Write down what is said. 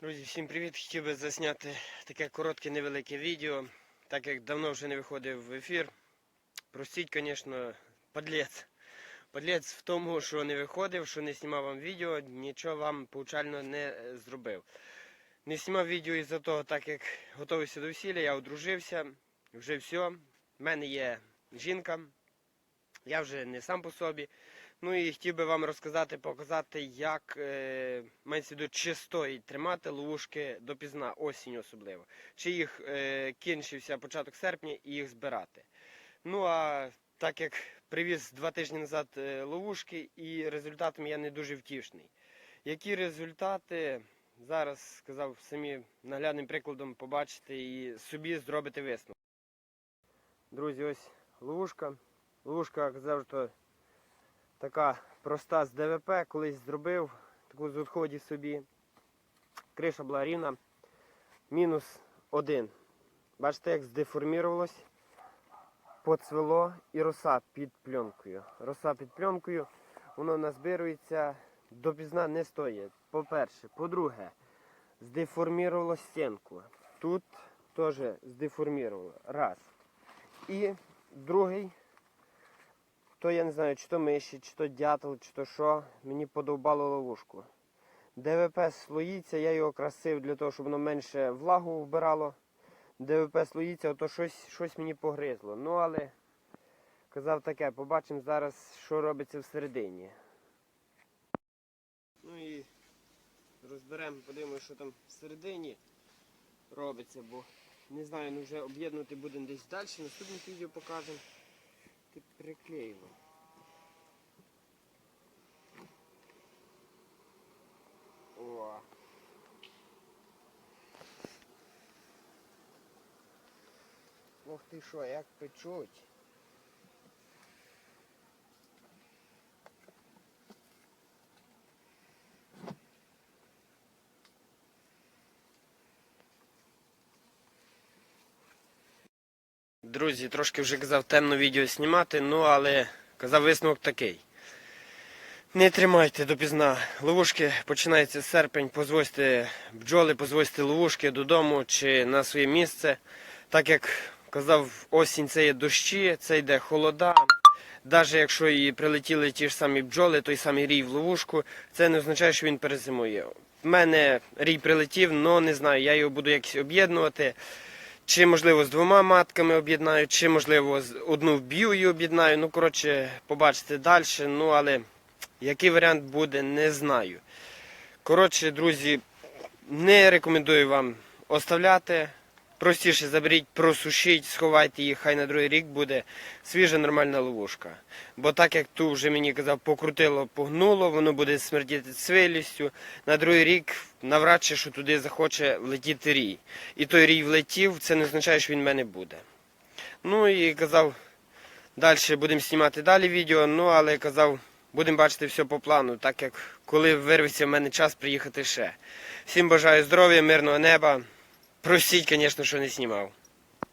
Друзі, всім привіт! Хотів би засняти таке коротке невелике відео, так як давно вже не виходив в ефір. Простіть, звісно, подлець. Подлець в тому, що не виходив, що не знімав вам відео, нічого вам повчально не зробив. Не знімав відео із-за того, так як готувався до весілля, я одружився, вже все. В мене є жінка, я вже не сам по собі. Ну і хотів би вам розказати, показати, як е, мається до чистої тримати ловушки допізна, осінь особливо. Чи їх е, кінчився початок серпня і їх збирати. Ну а так як привіз два тижні назад е, ловушки, і результатом я не дуже втішний. Які результати зараз сказав самі наглядним прикладом побачите і собі зробити висновок. Друзі, ось ловушка. Ловушка казав, що така проста з ДВП, колись зробив таку з відходів собі. Криша була рівна. Мінус один. Бачите, як здеформірувалось, поцвело і роса під пленкою. Роса під пленкою, воно назбирується, допізна не стоїть. По-перше. По-друге, здеформірувало стінку. Тут теж здеформірувало. Раз. І другий то я не знаю, чи то миші, чи то дятел, чи то що, мені подовбало ловушку. ДВП слоїться, я його красив для того, щоб воно менше влагу вбирало. ДВП слоїться, ото щось, щось мені погризло. Ну але казав таке, побачимо зараз, що робиться всередині. Ну і розберемо, подивимося, що там всередині робиться, бо не знаю, ну вже об'єднувати будемо десь далі. Наступне відео покажемо ти приклеїла. О. Ох ти що, як печуть. Друзі, трошки вже казав темно відео знімати, ну але казав висновок такий. Не тримайте допізна. Ловушки починається серпень, позвозьте бджоли, позвозьте ловушки додому чи на своє місце. Так як казав, осінь це є дощі, це йде холода. Навіть якщо і прилетіли ті ж самі бджоли, той самий рій в ловушку, це не означає, що він перезимує. В мене рій прилетів, але не знаю, я його буду якось об'єднувати. Чи можливо з двома матками об'єднаю, чи можливо з одну вб'ю і об'єднаю. Ну, коротше, побачите далі. Ну, але який варіант буде, не знаю. Коротше, друзі, не рекомендую вам оставляти. Простіше заберіть, просушіть, сховайте їх, хай на другий рік буде свіжа нормальна ловушка. Бо так як ту вже мені казав, покрутило, погнуло, воно буде смердіти цвилістю. На другий рік навряд чи що туди захоче влетіти рій. І той рій влетів, це не означає, що він в мене буде. Ну і казав, далі будемо знімати далі відео, ну але казав, будемо бачити все по плану, так як коли вирветься в мене час приїхати ще. Всім бажаю здоров'я, мирного неба. Простіть, звісно, що не знімав.